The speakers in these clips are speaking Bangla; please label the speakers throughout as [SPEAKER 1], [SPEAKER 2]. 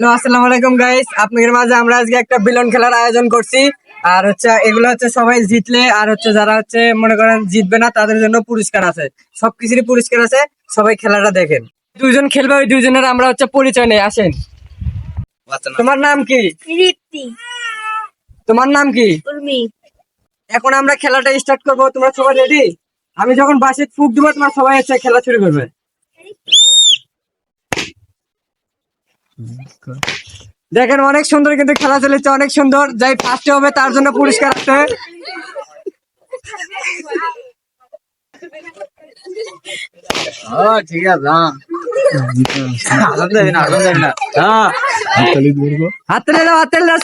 [SPEAKER 1] আসসালামু আলাইকুম গাইস আপনাদের মাঝে আমরা আজকে একটা বিলন খেলার আয়োজন করছি। আর হচ্ছে এগুলো হচ্ছে সবাই জিতলে আর হচ্ছে যারা হচ্ছে মনে করেন জিতবে না তাদের জন্য পুরস্কার আছে। সবকিছুরই পুরস্কার আছে সবাই খেলাটা দেখেন। দুইজন খেলবে ওই দুইজনের আমরা হচ্ছে পরিচয় নেই আসেন। তোমার নাম কি? তোমার নাম কি? এখন আমরা খেলাটা স্টার্ট করব তোমরা সবাই রেডি আমি যখন বাসে ফুক দিব তোমরা সবাই হচ্ছে খেলা শুরু করবে। দেখেন অনেক সুন্দর কিন্তু খেলা চলেছে অনেক সুন্দর। যাই ফার্স্টে হবে তার জন্য পুরস্কার আছে।
[SPEAKER 2] ঠিক আছে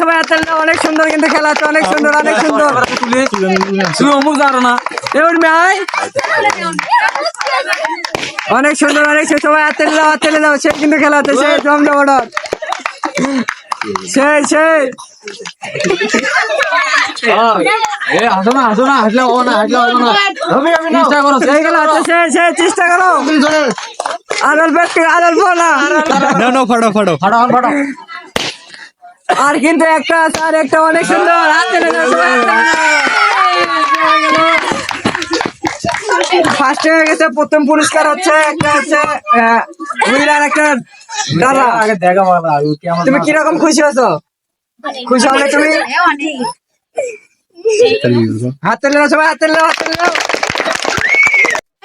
[SPEAKER 1] সবাই হাতে দাও অনেক সুন্দর কিন্তু খেলা আছে অনেক সুন্দর অনেক সুন্দর।
[SPEAKER 2] তুই অমুক জানো না।
[SPEAKER 1] মেয়ে অনেক সুন্দর অনেক সবাই হাতে দাও হাতে দাও। সে কিন্তু খেলা আছে সেই জমজমাট। সেই সেই
[SPEAKER 2] চেষ্টা করো
[SPEAKER 1] আদল আদল
[SPEAKER 2] না।
[SPEAKER 1] আর কিন্তু একটা আর একটা অনেক সুন্দর। ফার্স্ট হয়ে গেছে প্রথম পুরস্কার হচ্ছে একটা হচ্ছে হুইল আর একটা ডালা
[SPEAKER 2] আগে দেখা বাবা আর কি আমার
[SPEAKER 1] তুমি কীরকম খুশি হছো খুশি হলে তুমি হাতে লেও সবাই হাতে হাতে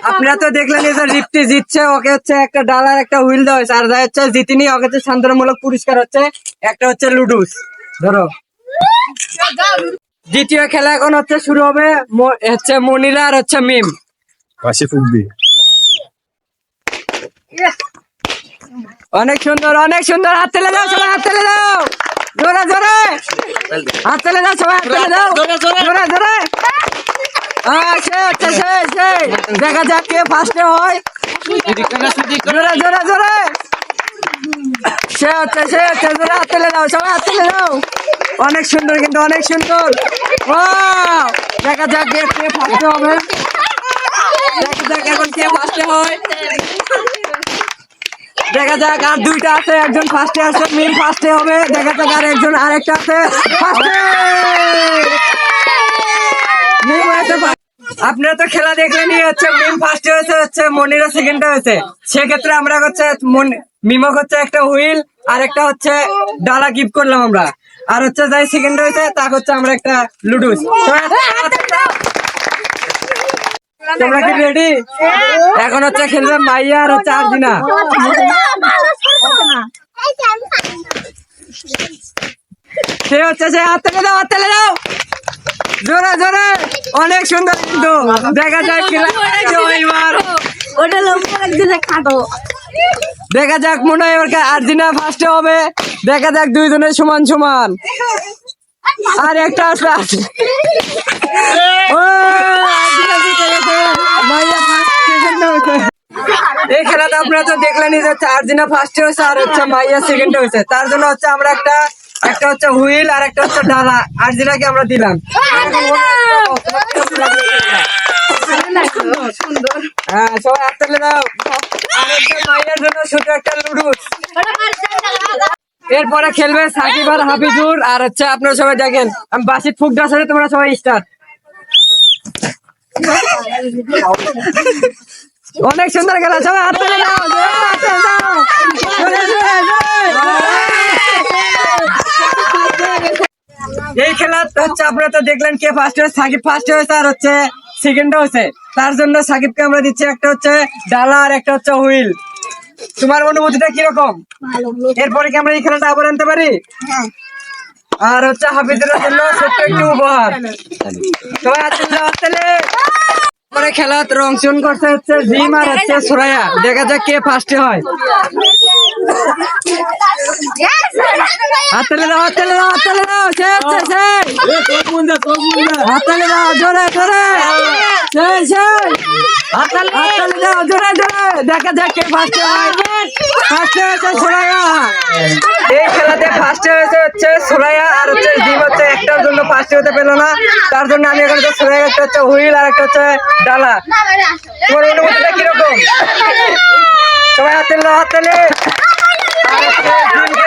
[SPEAKER 1] আপনারা তো দেখলেন এই যে রিপ্তি জিতছে ওকে হচ্ছে একটা ডালার একটা হুইল দেওয়া হয়েছে। আর যা হচ্ছে জিতিনি ওকে হচ্ছে শান্তনামূলক পুরস্কার হচ্ছে একটা হচ্ছে লুডুস। ধরো। দ্বিতীয় খেলা এখন হচ্ছে শুরু হবে হচ্ছে মনিলা আর হচ্ছে মিম।
[SPEAKER 2] পাশে ফুকবি
[SPEAKER 1] অনেক সুন্দর অনেক সুন্দর। হাত তেলে দাও সবাই হাত তেলে দাও। জোরে জোরে। হাত তেলে দাও সবাই হাত তেলে দাও। জোরে জোরে হ্যাঁ সে হচ্ছে সে সে। দেখা যাক কে ফার্স্টে হয়। জোরে জোরে জোরে। সে হচ্ছে সে হচ্ছে জোরে হাত তেলে দাও সবাই হাত তেলে দাও। অনেক সুন্দর কিন্তু অনেক সুন্দর। ও দেখা যাক কে ফার্স্টে হবে। দেখা যাক, আর দুইটা আছে, একজন ফার্স্টে আছে, মিম ফার্স্টে হবে। দেখা যাক, আর একজন আরেকটা আছে। আপনারা তো খেলা দেখলেনই হচ্ছে, মিম ফার্স্টে হয়েছে, হচ্ছে মনিরা সেকেন্ডে হয়েছে। সেক্ষেত্রে আমরা হচ্ছে, মন- মিমক হচ্ছে একটা হুইল, আর একটা হচ্ছে ডালা গিফট করলাম আমরা। আর হচ্ছে যাই সেকেন্ড হয়েছে তাকে হচ্ছে আমরা একটা লুডুস। তোমরা কি রেডি এখন হচ্ছে খেলবে মাইয়া আর হচ্ছে আর্জিনা। সে হচ্ছে সে হাত তেলে দাও হাত তেলে দাও। জোরে জোরে। অনেক সুন্দর কিন্তু। দেখা যায়
[SPEAKER 3] খাটো।
[SPEAKER 1] দেখা যাক মনে হয় আর্জিনা ফার্স্টে হবে। দেখা যাক দুইজনের সমান সমান। আর একটা আছে আছে। এই আপনারা তো দেখলেনই যে আর্জিনা ফার্স্টে হয়েছে আর হচ্ছে মাইয়া সেকেন্ড হয়েছে। তার জন্য হচ্ছে আমরা একটা একটা হচ্ছে হুইল আর একটা হচ্ছে ডালা আর আর্জিনাকে আমরা দিলাম। হ্যাঁ সবাই তালে দাও। আর হচ্ছে মাইয়ার জন্য ছোট একটা লুডুস এরপরে খেলবে সাকিব আর হাফিজুর। আর হচ্ছে আপনারা সবাই দেখেন, আমি বাসিত ফুকডা সাথে তোমরা সবাই স্টার্ট অনেক সুন্দর খেলা, সবাই হাত তালে দাও। এই খেলা হচ্ছে আপনারা তো দেখলেন কে ফার্স্ট হয়েছে, সাকিব ফার্স্ট হয়েছে, আর হচ্ছে সেকেন্ড হয়েছে। তার জন্য সাকিবকে আমরা দিচ্ছি একটা হচ্ছে ডালা আর একটা হচ্ছে হুইল তোমার অনুভূতিটা কীরকম? এরপরে কি আমরা এই খেলাটা আবার আনতে পারি? আর হচ্ছে হাফিজের জন্য ছোট্ট একটি উপহার। সবাই তুলে। পরে খেলা অংশগ্রহণ করতে হচ্ছে জিম আর হচ্ছে সুরাইয়া। দেখা যাক কে ফার্স্টে হয়। হাত তুলে দাও হাত তুলে দাও হাত দাও। সে হচ্ছে সে দাও জোরে জোরে। সেই সেই। হাত তুলে দাও জোরে জোরে। দেখা যাক কে ফার্স্টে হয়। এই খেলাতে ফার্স্টে হয়েছে হচ্ছে সুরাইয়া আর হচ্ছে জিম হচ্ছে একটার জন্য ফার্স্টে হতে পেল না। তার জন্য আমি এখন হচ্ছে একটা হচ্ছে হুইল আর একটা হচ্ছে ডালা। কীরকম? সবাই হাতে নাও, হাতে আর হচ্ছে জিমকে দিলাম একটা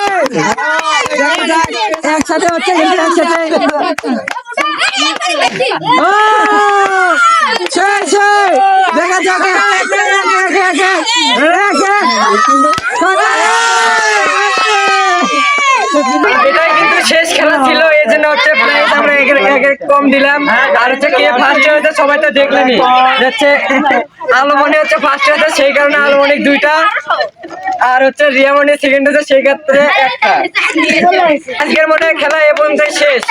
[SPEAKER 1] একসাথে হচ্ছে কিন্তু একসাথে শেষ খেলা ছিল, এই জন্য হচ্ছে আমরা কম দিলাম। আর হচ্ছে কে ফার্স্ট সবাই তো দেখলেনি। হচ্ছে আলোমনি হচ্ছে ফার্স্ট হয়েছে, সেই কারণে আলোমনি দুইটা। আর হচ্ছে রিয়া রিয়ামনি সেকেন্ড হয়েছে সেই ক্ষেত্রে একটা। আজকের মনে হয় খেলা এ পর্যন্ত শেষ।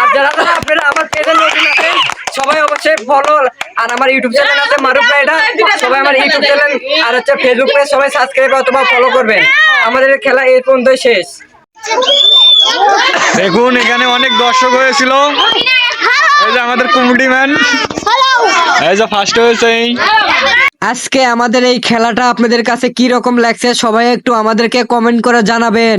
[SPEAKER 1] আর যারা যারা আপনারা আমার পেজে নতুন আছেন সবাই অবশ্যই ফলো আর আমার ইউটিউব চ্যানেল আছে মারুফ রাইডার সবাই আমার ইউটিউব চ্যানেল আর হচ্ছে ফেসবুক পেজ সবাই সাবস্ক্রাইব অথবা ফলো করবেন। আমাদের খেলা এ পর্যন্তই শেষ।
[SPEAKER 2] দেখুন এখানে অনেক দর্শক হয়েছিল। এই যে আমাদের কমিটি ম্যান। এই যে ফার্স্ট হয়েছে
[SPEAKER 1] আজকে আমাদের এই খেলাটা আপনাদের কাছে কি রকম লাগছে সবাই একটু আমাদেরকে কমেন্ট করে জানাবেন।